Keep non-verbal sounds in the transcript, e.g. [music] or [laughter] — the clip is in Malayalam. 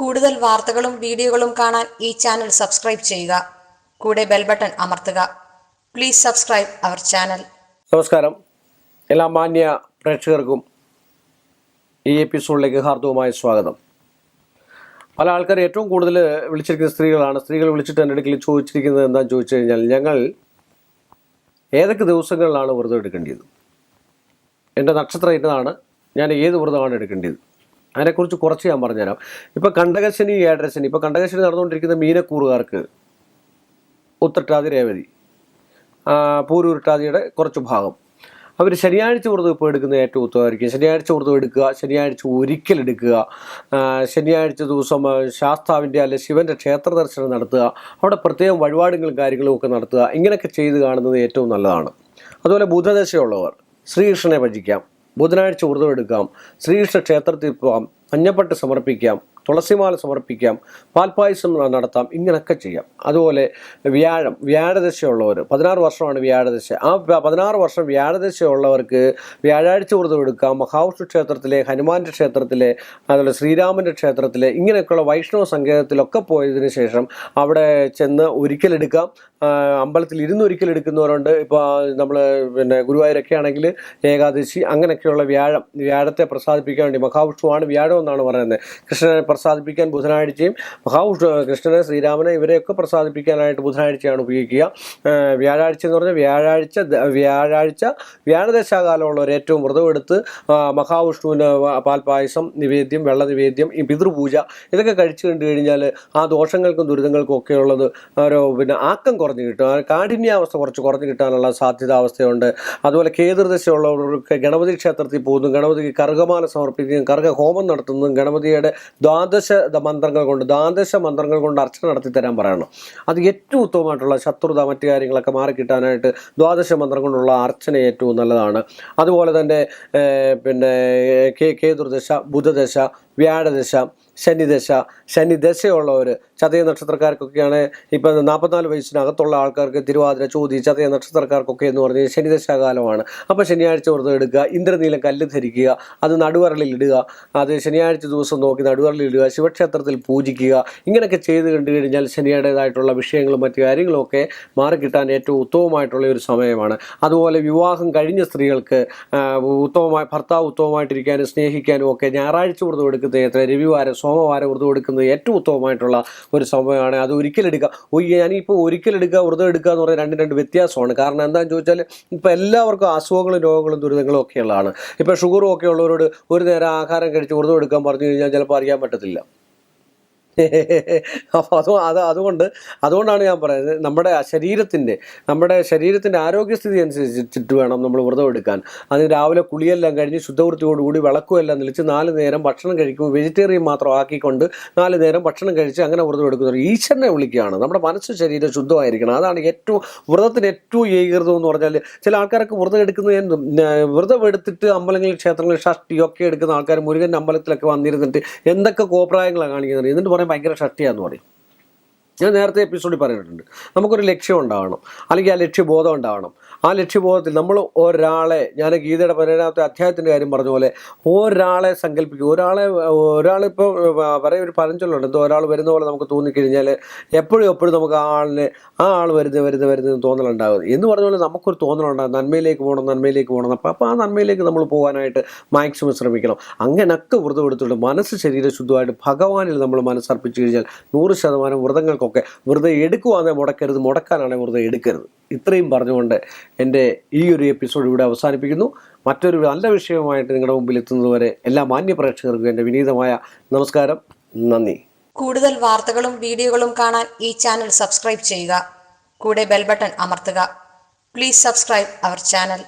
കൂടുതൽ വാർത്തകളും വീഡിയോകളും കാണാൻ ഈ ചാനൽ സബ്സ്ക്രൈബ് ചെയ്യുക. കൂടെ ബെൽ ബട്ടൺ അമർത്തുക. Please subscribe our channel. നമസ്കാരം. എല്ലാ മാന്യ പ്രേക്ഷകർക്കും ഈ എപ്പിസോഡിലേക്ക് ഹാർദവുമായ സ്വാഗതം. പല ആൾക്കാർ ഏറ്റവും കൂടുതൽ വിളിച്ചിരിക്കുന്ന സ്ത്രീകളാണ്. സ്ത്രീകൾ വിളിച്ചിട്ട് എന്റെ അടുക്കൽ ചോദിച്ചിരിക്കുന്നത് എന്താണെന്ന് ചോദിച്ചു കഴിഞ്ഞാൽ ഞങ്ങൾ ഏതൊക്കെ ദിവസങ്ങളിലാണ് വ്രതം എടുക്കേണ്ടത്? എന്റെ നക്ഷത്രം ഇന്നതാണ്. ഞാൻ ഏത് വ്രതമാണ് എടുക്കേണ്ടത്? അതിനെക്കുറിച്ച് കുറച്ച് ഞാൻ പറഞ്ഞുതരാം. ഇപ്പോൾ കണ്ടകശനി ഏഴരശനി ഇപ്പോൾ കണ്ടകശനി നടന്നുകൊണ്ടിരിക്കുന്ന മീനക്കൂറുകാർക്ക് ഉത്രട്ടാതി രേവതി പൂരുരുട്ടാതിയുടെ കുറച്ച് ഭാഗം. അവർ ശനിയാഴ്ച വ്രതം ഇപ്പോൾ എടുക്കുന്ന ഏറ്റവും ഉത്തമമായിരിക്കും. ശനിയാഴ്ച വ്രതം എടുക്കുക ശനിയാഴ്ച ഒരിക്കൽ എടുക്കുക ശനിയാഴ്ച ദിവസം ശാസ്താവിന്റെ അല്ലെ ശിവന്റെ ക്ഷേത്ര ദർശനം നടത്തുക അവിടെ പ്രത്യേകം വഴിപാടുകളും കാര്യങ്ങളും ഒക്കെ നടത്തുക ഇങ്ങനെയൊക്കെ ചെയ്ത് കാണുന്നത് ഏറ്റവും നല്ലതാണ്. അതുപോലെ ബുധദശയുള്ളവർ ശ്രീകൃഷ്ണനെ ഭജിക്കാം. ബുധനാഴ്ച വ്രതം എടുക്കാം. ശ്രീകൃഷ്ണ ക്ഷേത്രത്തിൽ പോകാം മഞ്ഞപ്പട്ട് സമർപ്പിക്കാം. തുളസിമാല സമർപ്പിക്കാം പാൽപ്പായസം നടത്താം ഇങ്ങനെയൊക്കെ ചെയ്യാം. അതുപോലെ വ്യാഴം വ്യാഴദശയുള്ളവർ പതിനാറ് വർഷമാണ് വ്യാഴദശ. ആ പതിനാറ് വർഷം വ്യാഴദശയുള്ളവർക്ക് വ്യാഴാഴ്ച വ്രതം എടുക്കാം. മഹാവിഷ്ണു ക്ഷേത്രത്തിലെ ഹനുമാന്റെ ക്ഷേത്രത്തിലെ അതുപോലെ ശ്രീരാമന്റെ ക്ഷേത്രത്തിലെ ഇങ്ങനെയൊക്കെയുള്ള വൈഷ്ണവ സങ്കേതത്തിലൊക്കെ പോയതിനു ശേഷം അവിടെ ചെന്ന് ഒരിക്കലെടുക്കാം. അമ്പലത്തിൽ ഇരുന്ന് ഒരിക്കൽ എടുക്കുന്നവരുണ്ട് ഇപ്പോൾ നമ്മൾ പിന്നെ ഗുരുവായൂരൊക്കെ ആണെങ്കിൽ ഏകാദശി അങ്ങനെയൊക്കെയുള്ള വ്യാഴം വ്യാഴത്തെ പ്രസാദിപ്പിക്കാൻ വേണ്ടി മഹാവിഷ്ണുവാണ് വ്യാഴം എന്നാണ് പറയുന്നത്. കൃഷ്ണനെ പ്രസാദിപ്പിക്കാൻ ബുധനാഴ്ചയും മഹാവിഷ്ണു കൃഷ്ണനെ ശ്രീരാമനെ ഇവരെയൊക്കെ പ്രസാദിപ്പിക്കാനായിട്ട് ബുധനാഴ്ചയാണ് ഉപയോഗിക്കുക. വ്യാഴാഴ്ച എന്ന് പറഞ്ഞാൽ വ്യാഴാഴ്ച വ്യാഴാഴ്ച വ്യാഴദശാകാലമുള്ളവർ ഏറ്റവും വ്രതം എടുത്ത് ആ, മഹാവിഷ്ണുവിന് പാൽപായസം നിവേദ്യം വെള്ള നിവേദ്യം ഈ പിതൃപൂജ ഇതൊക്കെ കഴിച്ചു കണ്ടു കഴിഞ്ഞാൽ ആ ദോഷങ്ങൾക്കും ദുരിതങ്ങൾക്കും ഒക്കെ ഉള്ളത് ഒരു പിന്നെ ആക്കം കുറഞ്ഞു കിട്ടും. കാഠിന്യാവസ്ഥ കുറച്ച് കുറഞ്ഞു കിട്ടാനുള്ള സാധ്യതാവസ്ഥയുണ്ട്. അതുപോലെ കേതുർദശയുള്ളവർക്ക് ഗണപതി ക്ഷേത്രത്തിൽ പോകുന്നു. ഗണപതിക്ക് കർഗമാല സമർപ്പിക്കുകയും കർഗ ഹോമം നടത്തുന്നതും ഗണപതിയുടെ ദ്വാദശ മന്ത്രങ്ങൾ കൊണ്ട് ദ്വാദശ മന്ത്രങ്ങൾ കൊണ്ട് അർച്ചന നടത്തി തരാൻ പറയണം. അത് ഏറ്റവും ഉത്തമമായിട്ടുള്ള ശത്രുത മറ്റു കാര്യങ്ങളൊക്കെ മാറിക്കിട്ടാനായിട്ട് ദ്വാദശ മന്ത്രം കൊണ്ടുള്ള അർച്ചന ഏറ്റവും നല്ലതാണ്. അതുപോലെ തന്നെ പിന്നെ കേതുർദശ ബുധദശ വ്യാഴദശ ശനിദശ ശനിദശയുള്ളവർ ചതയ നക്ഷത്രക്കാർക്കൊക്കെയാണ് ഇപ്പം നാൽപ്പത്തിനാല് വയസ്സിനകത്തുള്ള ആൾക്കാർക്ക് തിരുവാതിര ചോതി ചതയ നക്ഷത്രക്കാർക്കൊക്കെ എന്ന് പറഞ്ഞാൽ ശനിദശാകാലമാണ്. അപ്പോൾ ശനിയാഴ്ച വ്രതം എടുക്കുക ഇന്ദ്രനീലം കല്ല് ധരിക്കുക അത് നടുവരലിൽ ഇടുക അത് ശനിയാഴ്ച ദിവസം നോക്കി നടുവരലിൽ ഇടുക ശിവക്ഷേത്രത്തിൽ പൂജിക്കുക ഇങ്ങനെയൊക്കെ ചെയ്ത് കണ്ടു കഴിഞ്ഞാൽ ശനിയുടേതായിട്ടുള്ള വിഷയങ്ങളും മറ്റു കാര്യങ്ങളും ഒക്കെ മാറിക്കിട്ടാൻ ഏറ്റവും ഉത്തമമായിട്ടുള്ള ഒരു സമയമാണ്. അതുപോലെ വിവാഹം കഴിഞ്ഞ സ്ത്രീകൾക്ക് ഉത്തമമായി ഭർത്താവ് ഉത്തമമായിട്ടിരിക്കാനും സ്നേഹിക്കാനും ഒക്കെ ഞായറാഴ്ച വ്രതം എടുക്കുന്ന രവിവാരം സോമവാരം വ്രതം എടുക്കുന്നത് ഏറ്റവും ഉത്തമമായിട്ടുള്ള ഒരു സമയമാണ്. അത് ഒരിക്കലെടുക്കുക ഒയ്യ ഞാനിപ്പോൾ ഒരിക്കലെടുക്കുക വ്രതം എടുക്കുക എന്ന് പറഞ്ഞാൽ രണ്ട് രണ്ട് വ്യത്യാസമാണ്. കാരണം എന്താണെന്ന് ചോദിച്ചാൽ ഇപ്പോൾ എല്ലാവർക്കും അസുഖങ്ങളും രോഗങ്ങളും ദുരിതങ്ങളും ഒക്കെയുള്ളതാണ്. ഇപ്പോൾ ഷുഗറും ഒക്കെ ഉള്ളവരോട് ഒരു നേരം ആഹാരം കഴിച്ച് വ്രതം എടുക്കാൻ പറഞ്ഞു കഴിഞ്ഞാൽ ചിലപ്പോൾ അറിയാൻ പറ്റത്തില്ല. [laughs] അപ്പോൾ അത് അത് അതുകൊണ്ട് അതുകൊണ്ടാണ് ഞാൻ പറയുന്നത് നമ്മുടെ ശരീരത്തിന്റെ നമ്മുടെ ശരീരത്തിന്റെ ആരോഗ്യസ്ഥിതി അനുസരിച്ചിട്ട് വേണം നമ്മൾ വ്രതം എടുക്കാൻ. അതിന് രാവിലെ കുളിയെല്ലാം കഴിഞ്ഞ് ശുദ്ധവൃത്തിയോടുകൂടി വിളക്കും എല്ലാം നിലിച്ച് നാല് നേരം ഭക്ഷണം കഴിക്കും വെജിറ്റേറിയൻ മാത്രം ആക്കിക്കൊണ്ട് നാല് നേരം ഭക്ഷണം കഴിച്ച് അങ്ങനെ വ്രതം എടുക്കുന്നവർ ഈശ്വരനെ വിളിക്കുകയാണ്. നമ്മുടെ മനസ്സ് ശരീരം ശുദ്ധമായിരിക്കണം. അതാണ് ഏറ്റവും വ്രതത്തിന് ഏറ്റവും ഏകീകൃതം എന്ന് പറഞ്ഞാൽ ചില ആൾക്കാരൊക്കെ വ്രതം എടുക്കുന്നത് ഞാൻ, ഉം, വ്രതം എടുത്തിട്ട് അമ്പലങ്ങളിൽ ക്ഷേത്രങ്ങളിൽ ഷഷ്ടിയൊക്കെ എടുക്കുന്ന ആൾക്കാർ മുരുകന്റെ അമ്പലത്തിലൊക്കെ വന്നിരുന്നിട്ട് എന്തൊക്കെ കോപ്രായങ്ങളാണ് കാണിക്കുന്നത്. എന്നിട്ട് പറയും ഭയങ്കര ഷട്ടിയാന്ന് പറയും. ഞാൻ നേരത്തെ എപ്പിസോഡിൽ പറഞ്ഞിട്ടുണ്ട്. നമുക്കൊരു ലക്ഷ്യം ഉണ്ടാവണം. അല്ലെങ്കിൽ ആ ലക്ഷ്യബോധം ഉണ്ടാവണം. ആ ലക്ഷ്യബോധത്തിൽ നമ്മൾ ഒരാളെ ഞാൻ ഗീതയുടെ പതിനേഴാമത്തെ അധ്യായത്തിന്റെ കാര്യം പറഞ്ഞ പോലെ ഒരാളെ സങ്കല്പിക്കും ഒരാളെ ഒരാളിപ്പോൾ പറയും ഒരു പഴഞ്ചൊല്ലുണ്ട് എന്തോ ഒരാൾ വരുന്ന പോലെ നമുക്ക് തോന്നിക്കഴിഞ്ഞാൽ എപ്പോഴും എപ്പോഴും നമുക്ക് ആ ആളിന് ആ ആൾ വരുന്നത് വരുന്നത് വരുന്നത് തോന്നലുണ്ടാകും. എന്ന് പറഞ്ഞ പോലെ നമുക്കൊരു തോന്നലുണ്ടാകും. നന്മയിലേക്ക് പോകണം നന്മയിലേക്ക് പോകണം. അപ്പോൾ അപ്പോൾ ആ നന്മയിലേക്ക് നമ്മൾ പോകാനായിട്ട് മാക്സിമം ശ്രമിക്കണം. അങ്ങനെയൊക്കെ വ്രതം എടുത്തുകൊണ്ട് മനസ്സ് ശരീരം ശുദ്ധമായിട്ട് ഭഗവാനിൽ നമ്മൾ മനസ്സർപ്പിച്ചു കഴിഞ്ഞാൽ നൂറ് ശതമാനം വ്രതങ്ങൾക്കൊക്കെ വ്രതം എടുക്കുവാണെങ്കിൽ മുടക്കരുത്. മുടക്കാനാണെങ്കിൽ വ്രതം എടുക്കരുത്. ഇത്രയും പറഞ്ഞുകൊണ്ട് എന്റെ ഈ ഒരു എപ്പിസോഡ് ഇവിടെ അവസാനിപ്പിക്കുന്നു. മറ്റൊരു നല്ല വിഷയവുമായിട്ട് നിങ്ങളുടെ മുമ്പിൽ എത്തുന്നതുവരെ എല്ലാ മാന്യ പ്രേക്ഷകർക്കും എന്റെ വിനീതമായ നമസ്കാരം. നന്ദി. കൂടുതൽ വാർത്തകളും വീഡിയോകളും കാണാൻ ഈ ചാനൽ സബ്സ്ക്രൈബ് ചെയ്യുക. കൂടെ ബെൽ ബട്ടൺ അമർത്തുക. Please subscribe our channel